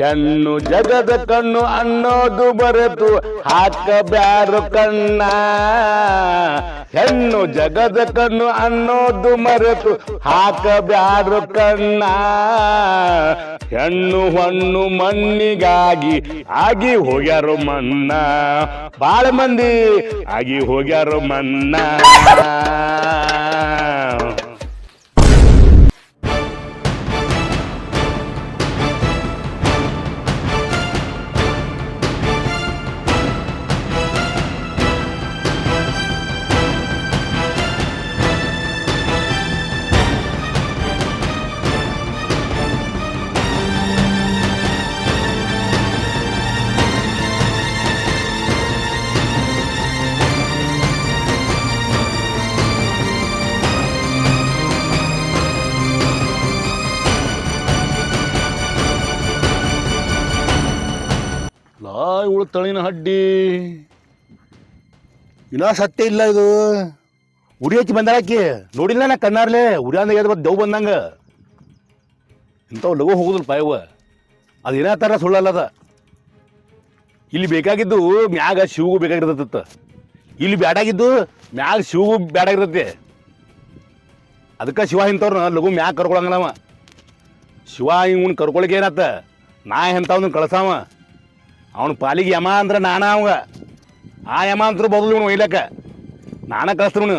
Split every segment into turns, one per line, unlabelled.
ಹೆಣ್ಣು ಜಗದ ಕಣ್ಣು ಅನ್ನೋದು ಬರೆತು ಹಾಕಬ್ಯಾರು ಕಣ್ಣ. ಹೆಣ್ಣು ಜಗದ ಕಣ್ಣು ಅನ್ನೋದು ಮರೆತು ಹಾಕಬ್ಯಾರು ಕಣ್ಣ. ಹೆಣ್ಣು ಹಣ್ಣು ಮಣ್ಣಿಗಾಗಿ ಆಗಿ ಹೋಗ್ಯಾರು ಮನ್ನ ಬಾಳ ಮಂದಿ ಆಗಿ ಹೋಗ್ಯಾರು ಮನ್ನ ಇವಳು ತಳಿನ ಹಡ್ಡಿ. ಇನ್ನ ಸತ್ಯ ಇಲ್ಲ ಇದು. ಉರಿ ಹಚ್ಚಿ ಬಂದಾಳಕಿ ನೋಡಿಲ್ಲ ನಾ ಕಣ್ಣಾರ್ಲೆ? ಉರಿ ಅಂದಾಗ ಬತ್ ದೇವ್ ಬಂದಂಗ. ಇಂಥವು ಲಘು ಹೋಗುದಿಲ್ಲ ಪಾಯವ ಅದು ತರ ಸುಳ್ಳಲ್ಲದ. ಇಲ್ಲಿ ಬೇಕಾಗಿದ್ದು ಮ್ಯಾಗ ಶಿವಗೂ ಬೇಕಾಗಿರ್ತತ್ತ. ಇಲ್ಲಿ ಬ್ಯಾಡಾಗಿದ್ದು ಮ್ಯಾಗ ಶಿವಗೂ ಬ್ಯಾಡಾಗಿರ್ತೈತಿ. ಅದಕ್ಕೆ ಶಿವ ಇಂಥವ್ರನ್ನ ಲಘು ಮ್ಯಾಗ ಕರ್ಕೊಳಂಗಲ್ಲವ ಶಿವ ಇವನ್ ಕರ್ಕೊಳಕ್ಕೆ ಏನತ್ತ ನಾ ಎಂಥವ್ನ ಕಳ್ಸಾವ? ಅವನ ಪಾಲಿಗೆ ಯಮ ಅಂದ್ರೆ ನಾನ ಅವ ಆ ಯಮ ಅಂತೂ ಬದಲು ಇವನು ಒಯ್ಲಕ್ಕ. ನಾನ ಕಳಿಸ್ತೀವನು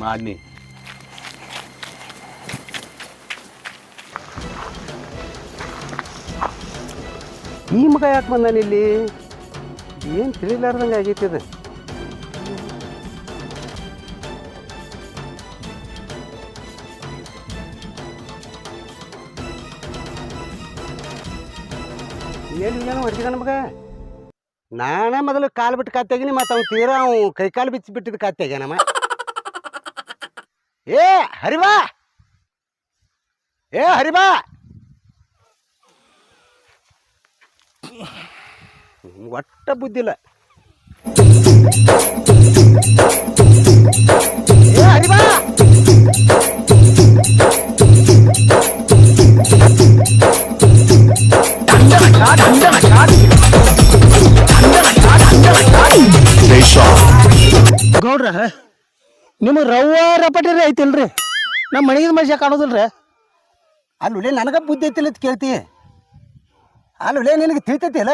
ಮಾಡ್ನಿ
ಈ ಮಗ ಯಾಕೆ ಬಂದಾನಿಲ್ಲಿ ಏನು ತಿಳಿಲಾರ್ದಂಗೆ ಆಗೈತಿ ಏನು ನಾನೇ ಮೊದಲು ಕಾಲು ಬಿಟ್ಟು ಕಾತ್ಯಾಗಿನಿ, ಮತ್ತು ಅವ್ನು ತೀರಾ ಅವು ಕೈ ಕಾಲು ಬಿಚ್ಚಿ ಬಿಟ್ಟಿದ್ದು ನಮ್ಮ. ಏ ಹರಿವಾ ಏ, ಹರಿಬಾ! ಒಟ್ಟ ಬುದ್ಧಿಲ್ಲ ಏ, ಹರಿಬಾ!
ಗೌಡ್ರ ನಿಮಗೆ ರವ್ವ ರಪಟಿರಿ ಐತಿಲ್ರಿ? ನಮ್ಮ ಮನೆಗಿದ ಮನುಷ್ಯ ಕಾಣೋದಿಲ್ರಿ?
ಅಲ್ಲುಲೇ ನನಗ ಬುದ್ಧಿ ಐತಿಲ್ಲ ಅಂತ ಕೇಳ್ತಿ. ಅಲ್ಲುಲೇ ನಿನಗೆ ತಿಳಿತೈತಿಲ್ಲ?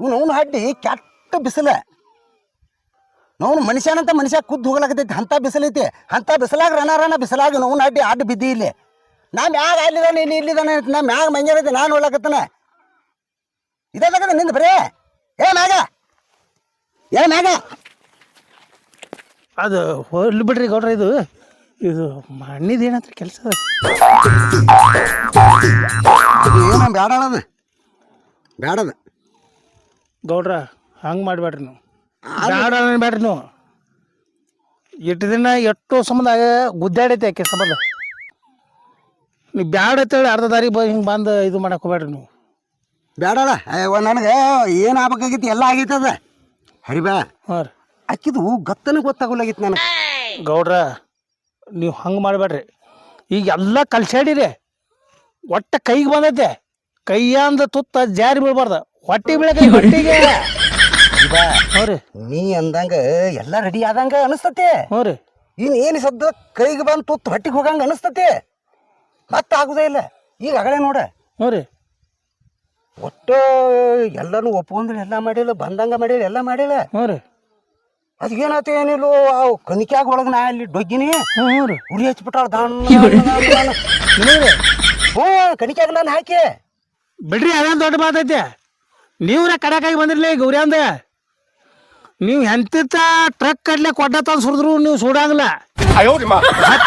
ಇವ್ನು ಅವ್ನು ಹಡ್ಡಿ ಕೆಟ್ಟ ಬಿಸಿಲ. ನೋವು ಮನುಷ್ಯನಂತ ಮನುಷ್ಯ ಕುದ್ದು ಹೋಗ್ಲಾಕತೈತಿ ಅಂಥ ಬಿಸಿಲೈತಿ ಅಂಥ ಬಿಸಿಲಾಗ ರನ ರಣ ಬಿಸಿಲಾಗ ನೋವು ಅಡ್ಡಿ ಅಡ್ಡ ಬಿದ್ದಿ ಇಲ್ಲಿ. ನಾ ಮ್ಯಾಗ ಅಲ್ಲಿದಾನೆ, ಇಲ್ಲಿ ಇಲ್ಲಿದಾನೆ ಅಂತ ನಾ ಮ್ಯಾಗ ಮಂಜಾನೈತಿ ನಾನು ನೋಡ್ಲಾಕತ್ತಾನ. ಇದಾಗದ ನಿಂದ ಬರೇ. ಏ ಮ್ಯಾಗ. ಏ ಮ್ಯಾಗ.
ಅದು ಹೋಗ್ಲಿ ಬಿಡ್ರಿ ಗೌಡ್ರ ಇದು ಇದು ಮಣ್ಣಿದ ಏನಂತ ಕೆಲಸ
ಏನು ಬ್ಯಾಡದ ಬ್ಯಾಡದ
ಗೌಡ್ರ ಹಂಗೆ ಮಾಡಬೇಡ್ರಿ ನೀವು. ಬ್ಯಾಡ ಬೇಡ್ರಿ ನೀವು. ಎಷ್ಟು ದಿನ ಎಷ್ಟೋ ಸಂಬಂಧ ಗುದ್ದಾಡೈತೆ ಆಕೆ ಸಂಬಂಧ. ನೀವು ಬ್ಯಾಡ ಅಂತೇಳಿ ಅರ್ಧ ದಾರಿ ಬ ಹಿಂಗೆ ಬಂದು ಇದು ಮಾಡಕ್ಕೆ ಹೋಗ್ಬೇಡ್ರಿ ನೀವು.
ಬ್ಯಾಡಲ್ಲ ನನಗೆ ಏನು ಆಗ್ಬೇಕಾಗಿತ್ತು ಎಲ್ಲ ಆಗೈತದ. ಹರಿಬಾ
ಹಾಂ ರೀ.
ಅಕ್ಕಿದು ಗತ್ತನ ಗೊತ್ತಾಗಲಾಗಿತ್ತು ನನಗೆ.
ಗೌಡ್ರ ನೀವು ಹಂಗೆ ಮಾಡಬೇಡ್ರಿ. ಈಗ ಎಲ್ಲ ಕಲ್ಸಾಡಿರಿ ಒಟ್ಟ ಕೈಗೆ ಬಂದೈತೆ. ಕೈಯಾಂದ ತುತ್ತ ಜಾರಿ ಬೀಳ್ಬಾರ್ದು. ಹೊಟ್ಟಿ ಬೀಳಕ ಹೊಟ್ಟಿಗೆ. ಹ್ಞೂ ರೀ.
ನೀ ಅಂದಂಗ ಎಲ್ಲ ರೆಡಿ ಆದಂಗ ಅನಿಸ್ತತಿ.
ಹ್ಞೂ ರೀ.
ಇನ್ ಏನು ಸದ್ದ ಕೈಗೆ ಬಂದು ತುತ್ತು ಹೊಟ್ಟಿಗೆ ಹೋಗಂಗ ಅನಿಸ್ತತಿ. ಮತ್ತೆ ಆಗುದೇ ಇಲ್ಲ. ಈಗ ಅಗಳೇ ನೋಡ.
ಹ್ಞೂ ರೀ.
ಒಟ್ಟು ಎಲ್ಲನೂ ಒಪ್ಕೊಂಡ್ರೆ ಎಲ್ಲ ಮಾಡಿಲ್ಲ ಬಂದಂಗ ಮಾಡಿಲ್ಲ ಎಲ್ಲ ಮಾಡಿಲ್ಲ.
ಹ್ಞೂ ರೀ.
ಅದೇನಾತ ಏನಿಲ್ಲ ಅವು ಕನಿಕ್ಯಾಗ ಒಳಗೆ ನಾ ಅಲ್ಲಿ ಡೊಗ್ಗಿನಿ.
ಹ್ಞೂ ರೀ.
ಉರಿ ಹಚ್ಬಿಟ್ಟಾಳ
ನಿಮಗೆ ರೀ
ಹ್ಞೂ ಕನಿಕ್ಯಾಗ ನಾನು ಹಾಕಿ.
ಬಿಡ್ರಿ ಅದೇನು ದೊಡ್ಡ ಮಾತೈತೆ ನೀವ್ರ ಕಡಕಾಗಿ ಬಂದಿರ್ಲಿ ಗೌರಿ ಅಂದ. ನೀವು ಎಂತಿತ್ತ ಟ್ರಕ್ ಕಡ್ಲೆ ಕೊಡ್ಡ ತಂದು ಸುಡಿದ್ರು ನೀವು ಸುಡಂಗಿಲ್ಲ. ಹತ್ತು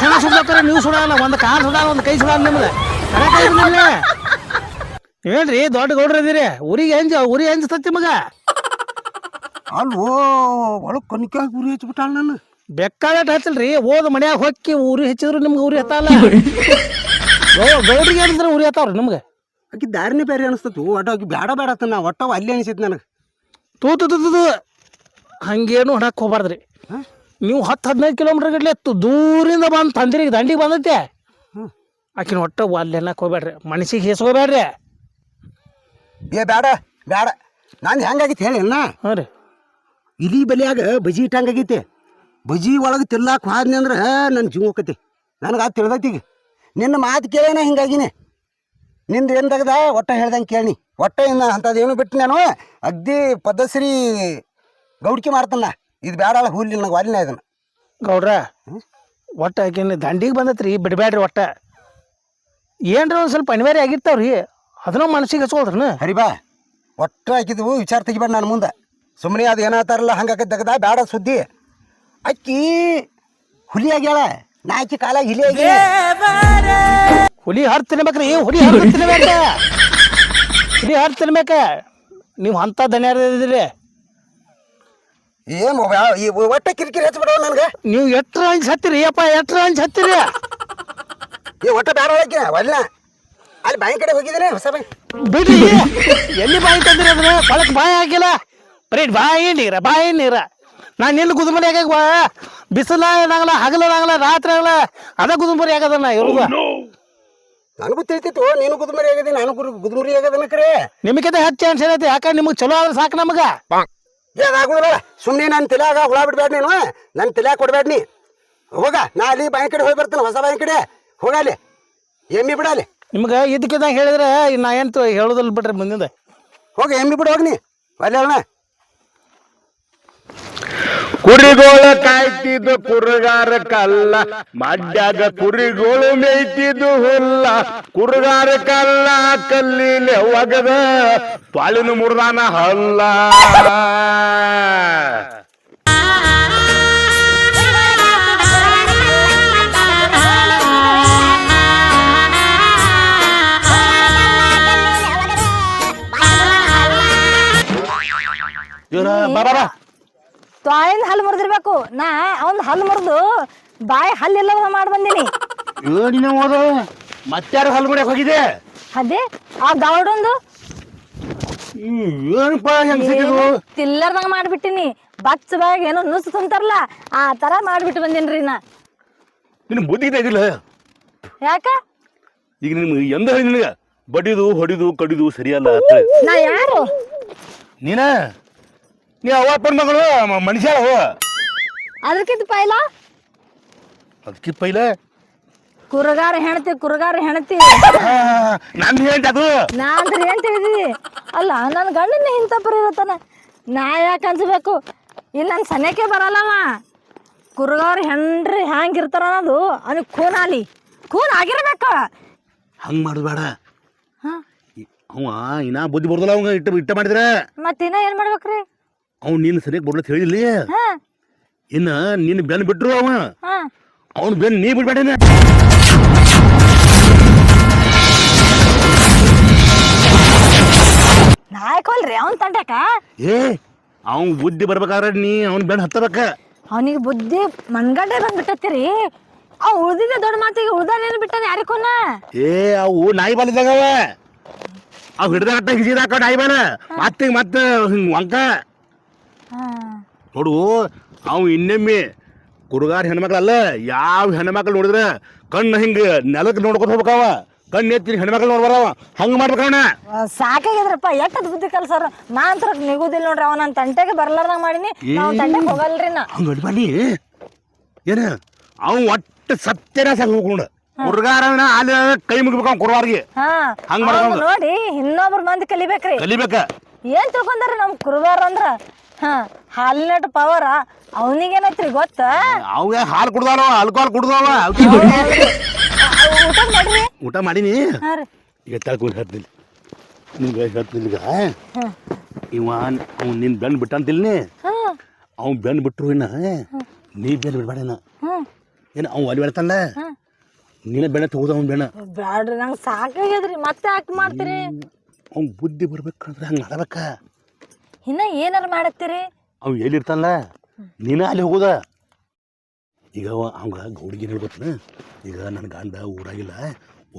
ಹಣ ಸುಡ್ಬೇಕಾರೆ ನೀವು ಸುಡಲ್ಲ ಒಂದು ಕಾಲು ಸುಡಲ್ಲ ಒಂದು ಕೈ ಸುಡಲ್ಲ ನಿಮ್ದು ಕಡಕಾಗಿ ಬಂದಿರ್ಲಿ. ಏನ್ರಿ ದೊಡ್ಡ ಗೌಡ್ರ ಇದೀರಿ. ಊರಿಗೆ ಹೆಂಜ ಊರಿಗೆ ಸತ್ತಿ ಮಗ?
ಅಲ್ವೋ ಒಳಗೆ ಕನಿಕ್ಯಾಗ ಉರಿ ಹಚ್ಬಿಟ್ಟಾಳ ನಾನು
ಬೆಕ್ಕಾದಟ್ ಹಚ್ಚಲ್ರಿ ಓದ್ ಮನ್ಯಾಗ ಹೊಕ್ಕಿ ಊರಿ ಹಚ್ಚಿದ್ರು ನಿಮ್ಗೆ ಊರಿ ಹತ್ತಲ್ಲ ಗೌಡ್ರಿಗೆ ಏನಂದ್ರೆ ಊರಿ ಹತ್ತಾವ್ರಿ ನಿಮ್ಗೆ?
ಆಕಿ ದಾರಿನೇ ಬೇರೆ ಅನಿಸ್ತತು. ಒಟ್ಟ ಆಕಿ ಬೇಡ ಬೇಡ ಅಂತ ನಾ ಒಟ್ಟ ಅಲ್ಲಿ ಅನಿಸಿತ್ತು ನನಗೆ.
ತೂತು ತು ತು ತು ತು. ಹಂಗೇನು ಹೊಡಕ್ ಹೋಗ್ಬಾರ್ದ್ರಿ. ನೀವು ಹತ್ತು ಹದಿನೈದು ಕಿಲೋಮೀಟರ್ ಗಟ್ಲೆ ದೂರಿಂದ ಬಂದು ತಂದಿರಿ ದಂಡಿಗೆ ಬಂದೈತೆ. ಆಕಿನ ಒಟ್ಟು ಅಲ್ಲಿ ಅನ್ನಕ್ಕೆ ಹೋಗ್ಬೇಡ್ರಿ. ಮನಸ್ಸಿಗೆ ಹೇಸ್ಕೋಬೇಡ್ರಿ.
ಏ ಬೇಡ ಬೇಡ ನಾನು ಹೆಂಗಾಗಿತ್ತು ಹೇಳಿ ಅಣ್ಣ?
ಹಾಂ ರೀ.
ಇಲಿ ಬಲಿಯಾಗ ಬಜಿ ಇಟ್ಟಂಗಾಗೈತಿ. ಬಜಿ ಒಳಗೆ ತಿರ್ಲಾಕ ಹೋದ್ನಿ ಅಂದ್ರೆ ನನ್ನ ಜೀವ ಹೋಗತಿ ನನಗೆ ಅದು ತಿಳಿದೈತಿ ಈಗ. ನಿನ್ನ ಮಾತು ಕೇಳೇನ ಹಿಂಗಾಗಿನಿ. ನಿಂದು ಏನು ತೆಗ್ದ? ಒಟ್ಟ ಹೇಳ್ದಂಗೆ ಕೇಳಿ ಒಟ್ಟ ಇನ್ನು ಏನು ಬಿಟ್ಟು ನಾನು? ಅಗ್ದಿ ಪದ್ಧಶ್ರೀ ಗೌಡ್ಕಿ ಮಾಡ್ತಾನ. ಇದು ಬೇಡಲ್ಲ ಹೂಲಿ ನನಗೆ ವಾಲಿನ ಇದನ್ನು.
ಗೌಡ್ರ ಒಟ್ಟ ಹಾಕಿನ ದಂಡಿಗೆ ಬಂದತ್ರಿ ಬಿಡಬೇಡ್ರಿ ಒಟ್ಟ. ಏನ್ರ ಒಂದು ಸ್ವಲ್ಪ ಅನಿವಾರ್ಯ ಆಗಿರ್ತಾವ್ರಿ ಅದನ್ನ ಮನಸ್ಸಿಗೆ ಹರಿ
ಹರಿಬಾ ಒಟ್ಟು ಹಾಕಿದ್ವು ವಿಚಾರ ತೆಗಿಬೇಡ ನಾನು ಮುಂದೆ. ಸುಮ್ಮನೆ ಅದು ಏನಾತಾರಲ್ಲ ಹಂಗಾಕ ತೆಗ್ದ ಬೇಡ ಸುದ್ದಿ. ಅಕ್ಕಿ ಹುಲಿ ಆಗ್ಯಾಳ. ನಾ ಅಕ್ಕಿ ಕಾಲ ಹಿಲಿ ಆಗಿ
ಹುಲಿ ಹರ್ ತಿನ್ಬೇಕ್ರಿ ಹುಲಿ ಹರ್ ತಿನ್ಬೇಕ. ಹುಲಿ ಹರ್ ತಿನ್ಬೇಕ. ನೀವು ಅಂಥ ದನ್ಯಾರ ಇದ್ರಿ
ಏನು ಈ ಒಟ್ಟ ಕಿರಿಕಿರಿ ಹಚ್ಬಿಡವ ನನಗೆ?
ನೀವು ಎಟ್ರ ಅಂಜ್ ಹತ್ತಿರಿ ಅಪ್ಪ ಎಟ್ರ ಅಂಜ್ ಹತ್ತಿರಿ.
ಈ ಒಟ್ಟ ಬೇಡ ಒಳಗೆ ಒಲ್ಲ ಅಲ್ಲಿ ಬಾಯಿ ಕಡೆ ಹೋಗಿದ್ದೇನೆ ಹೊಸ ಬಾಯಿ.
ಬಿಡಿ. ಎಲ್ಲಿ ಬಾಯಿ ತಂದಿರಿ ಅದನ್ನ ಕೊಳಕ್ ಬಾಯಿ ಹಾಕಿಲ್ಲ. ಬರೀ ಬಾಯಿ ನೀರ ಬಾಯಿ ನೀರ. ನಾನು ಎಲ್ಲಿ ಗುದುಮರಿ ಆಗಾಗ ಬಾ? ಬಿಸಿಲ ಏನಾಗಲ್ಲ ಹಗಲಾಗಲ್ಲ ರಾತ್ರಿ ಆಗಲ್ಲ. ಅದ ಗುದುಮರಿ ಆಗದನ್ನ ಇವ್ರಿಗ
ನನಗೂ ತಿಳಿತಿತ್ತು ನೀನು ಗುದುಮರಿ ಆಗದಿ ನಾನು ಗುರು ಗುದುಮರಿ ಆಗದನ ಕರೆ.
ನಿಮಗಿಂತ ಹೆಚ್ಚು ಏನೈತಿ ಯಾಕ ನಿಮಗೆ ಚಲೋ ಆದ್ರೆ ಸಾಕು ನಮಗ.
ಏನಾಗುದಿಲ್ಲ ಸುಮ್ಮನೆ ನನ್ನ ತಲೆಯಾಗ ಹುಳ ಬಿಡ್ಬೇಡ ನೀನು. ನನ್ನ ತಲೆಯಾಗ ಕೊಡ್ಬೇಡ ನೀ. ಹೋಗ ನಾ ಅಲ್ಲಿ ಬಾಯಿ ಕಡೆ ಹೋಗಿ ಬರ್ತೀನಿ ಹೊಸ ಬಾಯಿ ಕಡೆ. ಹೋಗಲಿ ಎಮ್ಮಿ ಬಿಡಲಿ
ನಿಮ್ಗೆ ಇದಕ್ಕಿದ್ದಂಗೆ ಹೇಳಿದ್ರೆ ನಾ ಏನು ಹೇಳೋದಿಲ್ಲ ಬಿಡ್ರಿ ಮುಂದಿಂದ.
ಹೋಗಿ ಎಮ್ಮಿ ಬಿಡು ಹೋಗಿ ನೀ ಅಣ್ಣ.
ಕುರಿಗೋಳ ಕಾಯ್ತಿದ್ದು ಕುರುಗಾರ ಕಲ್ಲ ಮಡ್ಯಾಗ ಕುರಿಗೋಳು ಮೇಯ್ತಿದ್ದು ಹುಲ್ಲ. ಕುರುಗಾರ ಕಲ್ಲ ಕಲ್ಲಿಲೆ ಒಗದ ಪಾಲಿನ ಮುರ್ದಾನ ಹಲ್ಲ. ಬಾಬಾ
ತಾಯಿನ ಹಲ್ಲು ಮುರಿದಿರ್ಬೇಕು? ನಾ ಅವನ್ ಹಲ್ಲು ಮುರಿದು ಬಾಯಿ ಹಲ್ಲಿಲ್ಲದ ಮಾಡಿ ಬಂದೀನಿ.
ಏನಿನ ಮತ್ತಾರು ಹಲ್ಲು ಮುಡಿಯಕ್ ಹೋಗಿದೆ
ಅದೇ ಆ ಗೌಡಂದು
ಏನಪ್ಪ ಹೆಂಗ್ ಸಿಕ್ಕಿದ್ವು
ತಿಲ್ಲರ್ದಂಗ ಮಾಡ್ಬಿಟ್ಟಿನಿ. ಬಚ್ಚ ಬಾಯಿಗೆ ಏನೋ ನುಸ್ ತುಂತಾರಲ್ಲ ಆ ತರ ಮಾಡ್ಬಿಟ್ಟು ಬಂದಿನ್ರಿ ನಾ.
ನಿನ್ ಬುದ್ಧಿ
ಯಾಕ?
ಈಗ ನಿಮ್ಗೆ ಎಂದ ಹೇಳಿ ನಿನಗ? ಬಡಿದು ಹೊಡಿದು ಕಡಿದು ಸರಿಯಲ್ಲ ಅಂತ ಹೇಳಿ.
ನಾ ಯಾರು?
ನೀನ? ನೀ ಅವಪ್ಪನ ಮಗಳು ಮ- ಮನುಷ್ಯ ಅವು.
ಅದಕ್ಕಿಂತ ಪೈಲ?
ಅದಕ್ಕೆ ಪೈಲ?
ಕುರಗಾರ ಹೆಣತಿ ಕುರಗಾರ ಹೆಣತಿ
ನಂದು ಹೇಳ್ತ ಅದು.
ನಾ ಅಂದ್ರೆ ಏನ್ ತಿಳಿದಿ ಅಲ್ಲ ನನ್ನ ಗಂಡನ ಇಂಥ ಪರಿ ಇರತ್ತಾನ. ನಾ ಯಾಕೆ ಅನ್ಸ್ಬೇಕು? ಇಲ್ಲಿ ನನ್ನ ಸನೇಕೆ ಬರಲ್ಲವ ಕುರುಗಾರ ಹೆಂಡ್ರಿ ಹ್ಯಾಂಗಿರ್ತಾರ ಅನ್ನೋದು ಅವನಿಗೆ ಖೂನ್ ಆಲಿ ಖೂನ್ ಆಗಿರ್ಬೇಕು.
ಹಂಗ್ ಮಾಡುದು ಬೇಡ.
ಹಾ.
ಅವ ಇನ್ನ ಬುದ್ಧಿ ಬರ್ದಲ್ಲ ಅವಂಗ ಇಟ್ಟ ಇಟ್ಟ ಮಾಡಿದ್ರೆ.
ಮತ್ತಿನ್ನ ಏನ್ ಮಾಡ್ಬೇಕ್ರಿ?
ಅವ್ನು ನಿನ್ನ ಸರಿಯಾಗಿ ಬರ್ಲತ್ ಹೇಳಿಲ್ಲ ಇನ್ನ ನಿನ್ನ ಬೆನ್ ಬಿಟ್ರು ಅವ. ಅವ್ನ ಬೆನ್ ನೀ ಬಿಡ್ಬೇಡ
ನಾಯಕಲ್ರಿ ಅವ್ನ ತಂಡಕ
ಏ ಅವ್ನ್ ಬುದ್ಧಿ ಬರ್ಬೇಕಾದ್ರೆ ನೀ ಅವ್ನ ಬೆನ್ ಹತ್ತಬೇಕ.
ಅವನಿಗೆ ಬುದ್ಧಿ ಮನ್ಗಡೆ ಬಂದ್ಬಿಟ್ಟತ್ತೀರಿ. ಅವ್ ಉಳ್ದಿದ್ದೆ ದೊಡ್ಡ ಮಾತಿಗೆ ಉಳ್ದಾನೇನು ಬಿಟ್ಟಾನ ಯಾರಿಕೊನ್ನ
ಏ ಅವು ನಾಯಿ ಬಲಿದಾಗವ. ಅವ ಹಿಡ್ದ ಹಟ್ಟ ಹಿಸಿದಾಕ ನಾಯಿ ಬಾನ ಮತ್ತೆ ಮತ್ತೆ ಹಿಂಗ್ ವಂಕ. ನೋಡು ಅವ್ ಇನ್ನೊಮ್ಮೆ ಕುರುಗಾರ ಹೆಣ್ಮಕ್ಳಲ್ಲ ಯಾವ ಹೆಣ್ಮಕ್ಳು ನೋಡಿದ್ರೆ ಕಣ್ಣು ಹಿಂಗ ನೆಲಕ್ಕೆ ನೋಡ್ಕೊತ ಹೋಗ್ಬೇಕವ ಕಣ್ಣು ಎತ್ತಿ ಹೆಣ್ಮಕ್ಳು ನೋಡ್ಬಾರವ ಹಂಗ ಮಾಡ್ಬೇಕಣ್ಣ
ಸಾಕಾಗಿದ್ರಪ್ಪ ಎಟ್ಟದ್ ಬುದ್ಧಿ ಕಲ್ಸವ್ರ ನಾ ಅಂತ ನಿಗುದಿಲ್ಲ ನೋಡ್ರಿ ಅವ ನನ್ನ ತಂಟೆಗೆ ಬರ್ಲಾರ್ದಂಗ ಮಾಡೀನಿ. ನಾವು ತಂಟೆಗೆ ಹೋಗಲ್ರಿ ನಾ.
ಹಂಗ ಬನ್ನಿ. ಏನ? ಅವ್ ಒಟ್ಟು ಸತ್ಯನ ಸಂಗ ಹೋಗ್ಕೊಂಡು ಅಲ್ಲಿ ಕೈ ಮುಗಿಬೇಕು ಕುರುವಾರಿಗೆ ಹಂಗ್
ಅವ್ನ್ ನೋಡಿ ಇನ್ನೊಬ್ರು ಮಂದಿ ಕಲಿಬೇಕ್ರಿ.
ಕಲಿಬೇಕ.
ಏನ್ ತಿಳ್ಕೊಂಡಾರ ನಮ್ ಕುರುವಾರ ಅಂದ್ರ? ಹಾ ಹಾಲಿನಟ್ ಪವರ ಅವನಿಗೇನತ್ರಿ ಗೊತ್ತ?
ಅವ ಹಾಲು ಕುಡ್ದಾವ ಆಲ್ಕೋಹಾಲ್ ಕುಡ್ದಾವ
ಊಟ ಮಾಡ್ರಿ.
ಊಟ ಮಾಡೀನಿ?
ಹಾ ರೀ.
ಈಗ ತಳ್ಕೊಂಡು ಹೇಳ್ತೀನಿ ನಿಮ್ಗೆ ಹೇಳ್ತೀನಿ ಈಗ? ಇವ ಅವ್ನು ನಿನ್ನ ಬೆನ್ನು ಬಿಟ್ಟಂತಿಲ್ನಿ?
ಹಾ.
ಅವ್ನು ಬೆನ್ ಬಿಟ್ರು ಇನ್ನ? ನೀ ಬೆನ್ನು ಬಿಡ್ಬೇಡೇನ ಏನು ಅವ್ನು ಅಲ್ಲಿ
ಹ್ಮ್.
ನೀನ ಬೆಣ್ಣ ತಗೋದ ಅವ್ನ ಬೆಣ್ಣ
ಬ್ಯಾಡ್ರಿ ನಂಗೆ ಸಾಕಾಗ್ಯದ್ರಿ. ಮತ್ತೆ ಯಾಕೆ ಮಾಡ್ತೀರಿ.
ಅವ್ನು ಬುದ್ಧಿ ಬರ್ಬೇಕಂದ್ರೆ ಹಂಗೆ ಮಾಡಬೇಕ
ಇನ್ನ ಏನಾರ ಮಾಡತ್ತೀರಿ?
ಅವ್ ಎಲ್ಲಿರ್ತಾನಲ್ಲ? ನೀನ ಅಲ್ಲಿ ಹೋಗುದ? ಈಗ ಅವ ಅವಂಗ ಗೌಡಿಗೆ ಹೇಳ್ಕೊತನ ಈಗ ನನ್ನ ಗಂಡ ಊರಾಗಿಲ್ಲ.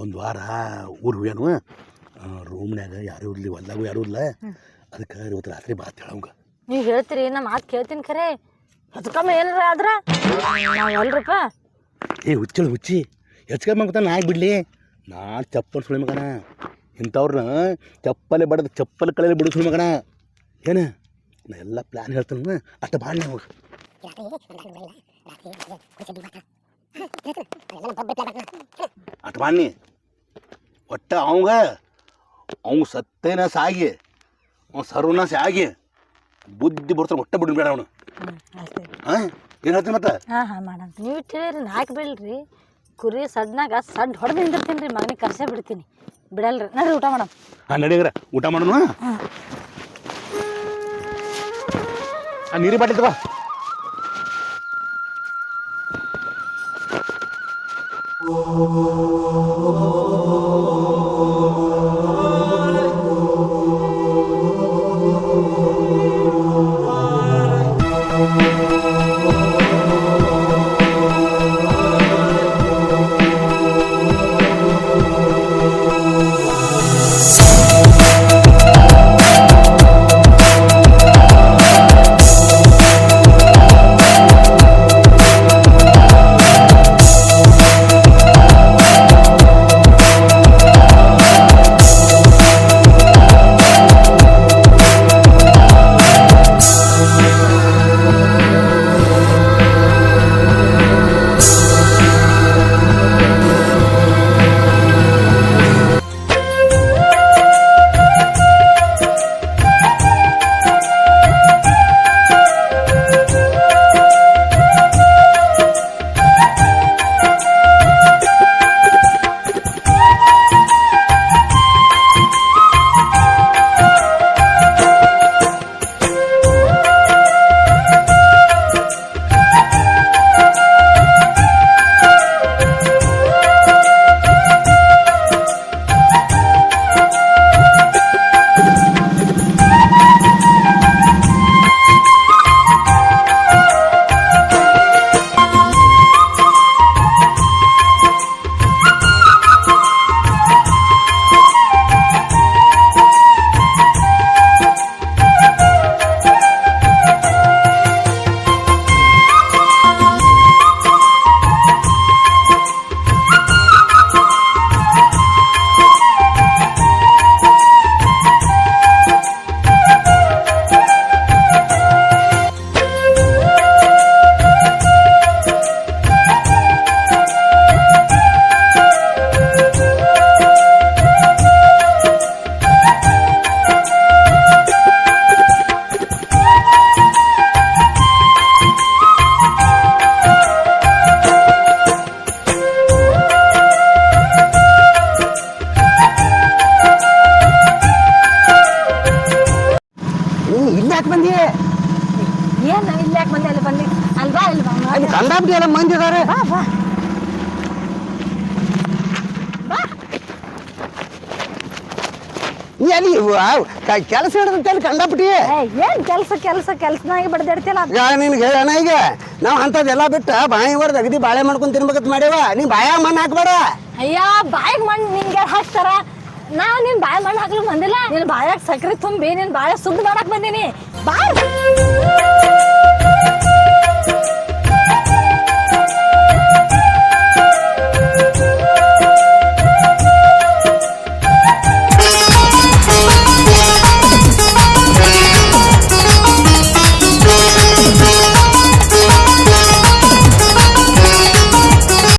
ಒಂದು ವಾರ ಊರು ಹೋಗ್ಯಾನು. ರೂಮ್ನ್ಯಾಗ ಯಾರು ಇರ್ಲಿ ಹೊಲ್ದಾಗೂ ಯಾರು ಇಲ್ಲ ಅದಕ್ಕೆ ಇವತ್ತು ರಾತ್ರಿ ಬಾತ್ ಹೇಳವಂಗ
ನೀವು ಹೇಳ್ತೀರಿ ನಾ ಮಾತು ಕೇಳ್ತೀನಿ ಖರೆ. ಅದಕ್ಕಮ್ಮ ಏನಾರ ಆದ್ರ? ಅಲ್ರಪ್ಪ.
ಏ ಹುಚ್ಚಳು ಹುಚ್ಚಿ. ಹೆಚ್ಚು ಕಮ್ಮಿ ಆಗ್ತಾನೆ ನಾ ಬಿಡ್ಲಿ. ನಾನು ಚಪ್ಪಲ್ ಸುಳಿ ಮಗನ. ಇಂಥವ್ರನ್ನ ಚಪ್ಪಲೆ ಬಡದು ಚಪ್ಪಲ್ ಕಳೆಯಲ್ಲಿ ಬಿಡು ಸುಳಿ ಮಗನ. ಏನು? ನಾ ಎಲ್ಲ ಪ್ಲ್ಯಾನ್ ಹೇಳ್ತೀನಿ ಅಷ್ಟ ಬಾಳ ನೀವು ಅಟ್ ಬಾಣಿ ಒಟ್ಟ ಅವಂಗ ಅವಂಗ ಸತ್ತೇನ ಸಾಗಿ ಅವ್ನು ಸರ್ವನಾಶ ಆಗಿ ಬುದ್ಧಿ ಬರ್ತಾನೆ ಒಟ್ಟ ಬಿಡ್ಬೇಡ ಅವನು.
ಹ್ಞೂ ಅಷ್ಟೇ
ಹಾಂ ಏನು ಹೇಳ್ತೀನಿ ಮತ್ತೆ?
ಹಾಂ ಹಾಂ ಮಾಡೋಣ ನೀವು ತಿಳಿರಿ ನಾಲ್ಕು ಬೀಳ್ರಿ ಕುರಿ ಸಡ್ನಾಗ ಸಡ್ ಹೊಡೆದು ನಿಂದಿರ್ತೀನಿ ರೀ ಮಗನಿಗೆ ಕರ್ಸೇ ಬಿಡ್ತೀನಿ. ಬಿಡಲ್ರಿ. ನಡ್ರಿ ಊಟ ಮಾಡಮ್
ಹಾಂ ನಡೀಗ್ರ ಊಟ ಮಾಡೋಣ? ಆ ನೀರಿ ಬಾಟ್ಲಿ ತಗೋ.
ನೀನು ಇಲ್ಲಿ ಯಾಕೆ ಬಂದಿ?
ಏನ್ ನಾವು ಇಲ್ಲಿ ಯಾಕೆ ಬಂದೆ ಅಲ್ಲಿ ಬಂದಿ? ಅಲ್ವಾ ಇಲ್ಲಿ
ಅಲ್ಲಿ ಕಂಡಾಬಿಟ್ಟು ಎಲ್ಲ ಮಂದಿ ಇದಾರೆ
ಬಾ. ಬಾ.
ನೀ ಅಲ್ಲಿ ಕೆಲಸ ಹಿಡಿದಂತೆ ಅಲ್ಲಿ ಏನ್
ಏನು ಕೆಲಸ ಕೆಲಸ ಕೆಲಸನಾಗಿ ಬಡ್ದಾಡ್ತಿಲ್ಲ
ಈಗ ನಿನ್ಗೆ ಹೇಳೋಣ ಈಗ. ನಾವು ಅಂಥದ್ದೆಲ್ಲ ಬಿಟ್ಟು ಬಾಯಿ ಹೊಡೆದು ಅಗದಿ ಬಾಳೆ ಮಾಡ್ಕೊಂಡು ತಿನ್ಬೇಕಂತ ಮಾಡ್ಯಾವ. ನೀ ಬಾಯ ಮಣ್ಣ ಹಾಕ್ಬೇಡ.
ಅಯ್ಯ ಬಾಯಿಗೆ ಮಣ್ಣು ನಿಂಗೆ ಹಾಕ್ತಾರ ನಾ ನಿನ್ ಬಾಯ ಮಣ್ಣು ಹಾಕ್ಲಿಕ್ ಬಂದಿಲ್ಲ? ನಿನ್ ಬಾಯಾಗ ಸಕ್ರೆ ತುಂಬಿ, ನಿನ್ ಬಾಯ ಸುದ್ದು ಮಾಡಕ್ ಬಂದೀನಿ. ಬಾ